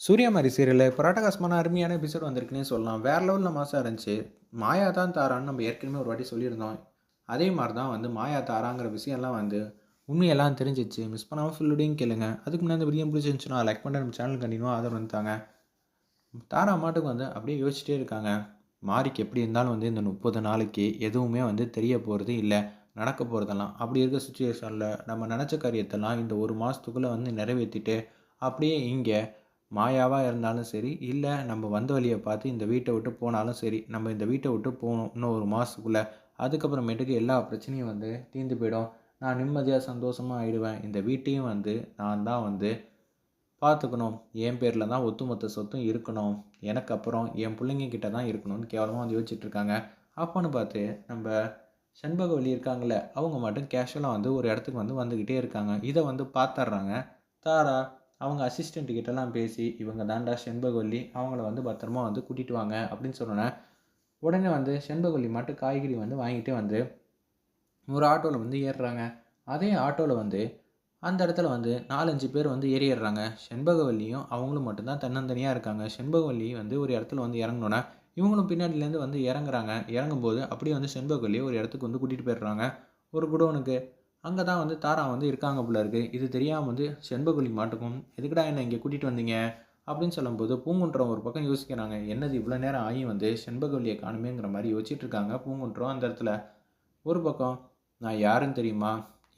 சூர்யா மாதிரி சீரியலில் பராட்டகாசமான அருமையான எபிசோட் வந்திருக்குன்னே சொல்லலாம். வேறு லெவலில் மாதம் இருந்துச்சு. மாயா தான் தாரான்னு நம்ம ஏற்கனவே ஒரு வாட்டி சொல்லியிருந்தோம். அதே மாதிரி தான் வந்து மாயா தாராங்கிற விஷயம்லாம் வந்து உண்மையெல்லாம் தெரிஞ்சிச்சு. மிஸ் பண்ணாமல் ஃபுல்லுடையும் கேளுங்க. அதுக்கு முன்னாடி அந்த வீடியோ பிடிச்சிருந்துச்சுன்னா லைக் பண்ணுற நம்ம சேனல் கண்டினியூ ஆதரவு வந்துட்டாங்க தாரா மாட்டுக்கு வந்து அப்படியே யோசிச்சிட்டே இருக்காங்க. மாரிக்கு எப்படி இருந்தாலும் வந்து இந்த முப்பது நாளைக்கு எதுவுமே வந்து தெரிய போகிறது இல்லை. நடக்க போகிறதெல்லாம் அப்படி இருக்க சுச்சுவேஷனில் நம்ம நினச்ச காரியத்தெல்லாம் இந்த ஒரு மாதத்துக்குள்ளே வந்து நிறைவேற்றிட்டு அப்படியே இங்கே மாயாவாக இருந்தாலும் சரி இல்லை நம்ம வந்த வழியை பார்த்து இந்த வீட்டை விட்டு போனாலும் சரி நம்ம இந்த வீட்டை விட்டு போகணும் இன்னும் ஒரு மாதத்துக்குள்ளே அதுக்கப்புறமேட்டுக்கு எல்லா பிரச்சனையும் வந்து தீர்ந்து போயிடும். நான் நிம்மதியாக சந்தோஷமாக ஆயிடுவேன். இந்த வீட்டையும் வந்து நான் தான் வந்து பார்த்துக்கணும். என் பேரில் தான் ஒத்துமொத்த சொத்தும் இருக்கணும். எனக்கு அப்புறம் என் பிள்ளைங்க கிட்ட தான் இருக்கணும்னு கேவலமாக வந்து யோசிச்சுட்டு இருக்காங்க. அப்போன்னு பார்த்து நம்ம செண்பக வழி இருக்காங்களே அவங்க மட்டும் கேஷுவலாக வந்து ஒரு இடத்துக்கு வந்து வந்துக்கிட்டே இருக்காங்க. இதை வந்து பார்த்துட்றாங்க. தாரா அவங்க அசிஸ்டண்ட் கிட்டலாம் பேசி இவங்க தாண்டா செண்பகவல்லி அவங்கள வந்து பத்திரமா வந்து கூட்டிகிட்டு வாங்க அப்படின்னு சொன்னோன்னே உடனே வந்து செண்பகவல்லி மட்டும் காய்கறி வந்து வாங்கிட்டு வந்து ஒரு ஆட்டோவில் வந்து ஏறுறாங்க. அதே ஆட்டோவில் வந்து அந்த இடத்துல வந்து நாலஞ்சு பேர் வந்து ஏறிடுறாங்க செண்பகவல்லியும் அவங்களும் மட்டும்தான் தன்னந்தனியாக இருக்காங்க. செண்பகவல்லி வந்து ஒரு இடத்துல வந்து இறங்கினோன்னே இவங்களும் பின்னாடிலேருந்து வந்து இறங்குறாங்க. இறங்கும்போது அப்படியே வந்து செண்பகவல்லியை ஒரு இடத்துக்கு வந்து கூட்டிகிட்டு போயிடுறாங்க. ஒரு குடோனுக்கு அங்கே தான் வந்து தாரா வந்து இருக்காங்க போல இருக்குது இது தெரியாமல் வந்து செண்பகுலி மாட்டுக்கும் எதுக்குடா என்னை இங்கே கூட்டிகிட்டு வந்தீங்க? அப்படின்னு சொல்லும்போது பூங்குன்றம் ஒரு பக்கம் யோசிக்கிறாங்க. என்னது இவ்வளோ நேரம் ஆகி வந்து செண்பகவல்லியை காணுமேங்கிற மாதிரி யோசிச்சுட்டு இருக்காங்க பூங்குன்றம் அந்த இடத்துல. ஒரு பக்கம் நான் யாருன்னு தெரியுமா?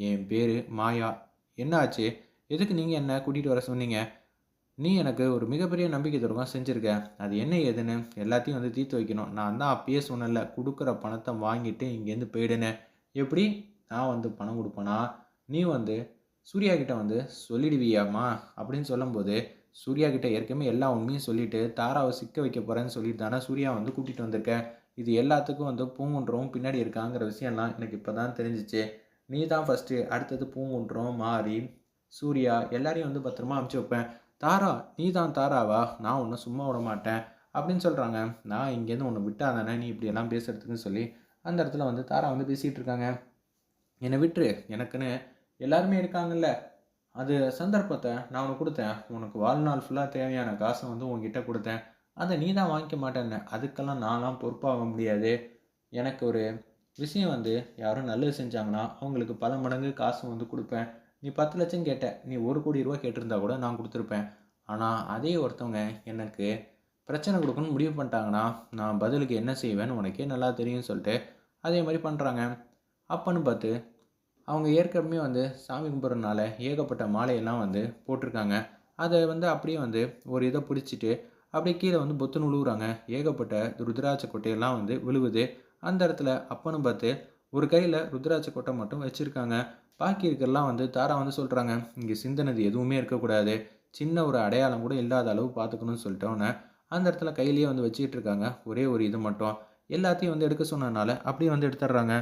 என் பேர் மாயா. என்ன ஆச்சு? எதுக்கு நீங்கள் என்ன கூட்டிகிட்டு வர சொன்னீங்க? நீ எனக்கு ஒரு மிகப்பெரிய நம்பிக்கை துரோகம் செஞ்சுருக்க. அது என்ன ஏதுன்னு எல்லாத்தையும் வந்து தீர்த்து வைக்கணும். நான் தான் அப்பயே சொன்னல கொடுக்குற பணத்தை வாங்கிட்டு இங்கேருந்து போயிடுனேன். எப்படி? நான் வந்து பணம் கொடுப்பேனா? நீ வந்து சூர்யா கிட்ட வந்து சொல்லிடுவியாம்மா? அப்படின்னு சொல்லும்போது சூர்யா கிட்ட ஏற்கனவே எல்லா உண்மையும் சொல்லிட்டு தாராவை சிக்க வைக்க போகிறேன்னு சொல்லிட்டு தானே சூர்யா வந்து கூட்டிகிட்டு வந்திருக்கேன் இது எல்லாத்துக்கும் வந்து பூங்குன்றவும் பின்னாடி இருக்காங்கிற விஷயம்லாம் எனக்கு இப்போ தான் தெரிஞ்சிச்சு. நீ தான் ஃபஸ்ட்டு அடுத்தது பூங்குன்றம் மாறி சூர்யா எல்லாரையும் வந்து பத்திரமா அமுச்சு வைப்பேன். தாரா நீ தான் தாராவா? நான் ஒன்றும் சும்மா விட மாட்டேன். அப்படின்னு சொல்கிறாங்க நான் இங்கேருந்து ஒன்று விட்டால் தானே நீ இப்படியெல்லாம் பேசுகிறதுக்குன்னு சொல்லி அந்த இடத்துல வந்து தாரா வந்து பேசிகிட்டு இருக்காங்க. என்னை விட்டுரு. எனக்குன்னு எல்லாருமே இருக்காங்கல்ல. அது சந்தர்ப்பத்தை நான் உனக்கு கொடுத்தேன். உனக்கு வாழ்நாள் ஃபுல்லாக தேவையான காசை வந்து உன்கிட்ட கொடுத்தேன். அதை நீ தான் வாங்கிக்க மாட்டேன்ன. அதுக்கெல்லாம் நான்லாம் பொறுப்பாக முடியாது. எனக்கு ஒரு விஷயம் வந்து யாரும் நல்லது செஞ்சாங்கன்னா அவங்களுக்கு பல மடங்கு காசு வந்து கொடுப்பேன். நீ பத்து லட்சம் கேட்ட நீ ஒரு கோடி ரூபா கேட்டிருந்தா கூட நான் கொடுத்துருப்பேன். ஆனால் அதே ஒருத்தவங்க எனக்கு பிரச்சனை கொடுக்கணும்னு முடிவு பண்ணிட்டாங்கன்னா நான் பதிலுக்கு என்ன செய்வேன்னு உனக்கே நல்லா தெரியும்னு சொல்லிட்டு அதே மாதிரி பண்ணுறாங்க அப்பன்னு பார்த்து அவங்க ஏற்கனவே வந்து சாமி கும்பிட்றதுனால ஏகப்பட்ட மாலையெல்லாம் வந்து போட்டிருக்காங்க. அதை வந்து அப்படியே வந்து ஒரு இதை பிடிச்சிட்டு அப்படியே கீழே வந்து பொத்துன்னு விழுவுறாங்க ஏகப்பட்ட ருத்ராட்ச கொட்டையெல்லாம் வந்து விழுவுது. அந்த இடத்துல அப்பன்னு பார்த்து ஒரு கையில் ருத்ராட்ச கொட்டை மட்டும் வச்சுருக்காங்க. பாக்கி இருக்கிறலாம் வந்து தாரா வந்து சொல்கிறாங்க இங்கே சிந்தனது எதுவுமே இருக்கக்கூடாது. சின்ன ஒரு அடையாளம் கூட இல்லாத அளவு பார்த்துக்கணும்னு சொல்லிட்டோன்னே அந்த இடத்துல கையிலேயே வந்து வச்சுக்கிட்டு இருக்காங்க. ஒரே ஒரு இது மட்டும். எல்லாத்தையும் வந்து எடுக்க சொன்னனால அப்படியே வந்து எடுத்துடுறாங்க.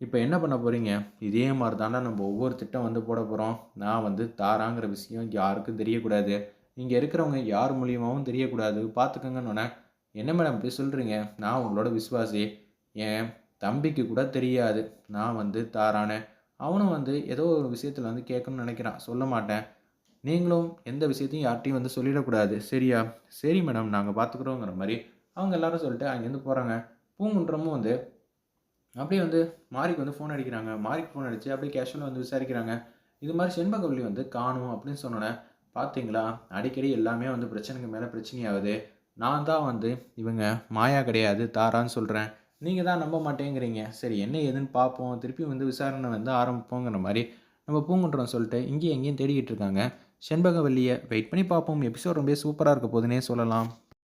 இப்போ என்ன பண்ண போகிறீங்க இதே மாதிரி தாண்டா நம்ம ஒவ்வொரு திட்டம் வந்து போட போகிறோம் நான் வந்து தாராங்கிற விஷயம் யாருக்கும் தெரியக்கூடாது. இங்கே இருக்கிறவங்க யார் மூலியமாகவும் தெரியக்கூடாது. பார்த்துக்கங்கன்னு என்ன மேடம் இப்படி சொல்கிறீங்க நான் உங்களோட விசுவாசி. என் தம்பிக்கு கூட தெரியாது. நான் வந்து தாரானே. அவனும் வந்து ஏதோ ஒரு விஷயத்தில் வந்து கேட்கணும்னு நினைக்கிறான். சொல்ல மாட்டேன். நீங்களும் எந்த விஷயத்தையும் யார்ட்டையும் வந்து சொல்லிடக்கூடாது. சரியா? சரி மேடம். நாங்கள் பார்த்துக்குறோங்கிற மாதிரி அவங்க எல்லாரும் சொல்லிட்டு அங்கேருந்து போகிறாங்க பூங்குன்றமும் வந்து அப்படியே வந்து மாரிக்கு வந்து ஃபோன் அடிக்கிறாங்க. மாரிக்கு ஃபோன் அடித்து அப்படியே கேஷுவலாக வந்து விசாரிக்கிறாங்க. இது மாதிரி செண்பகவல்லி வந்து காணும் அப்படின்னு சொன்னோன்னே பார்த்தீங்களா அடிக்கடி எல்லாமே வந்து பிரச்சனைக்கு மேலே பிரச்சனையாகுது. நான் தான் வந்து இவங்க மாயா கிடையாது தாரான்னு சொல்கிறேன் நீங்கள் தான் நம்ப மாட்டேங்கிறீங்க. சரி என்ன ஏதுன்னு பார்ப்போம் திருப்பி வந்து விசாரணை வந்து ஆரம்பிப்போங்கிற மாதிரி நம்ம பூங்குன்றோம் சொல்லிட்டு இங்கேயும் எங்கேயும் தேடிக்கிட்டு இருக்காங்க. செண்பகவல்லியை வெயிட் பண்ணி பார்ப்போம் எபிசோட் ரொம்ப சூப்பராக இருக்க போதுன்னே சொல்லலாம்.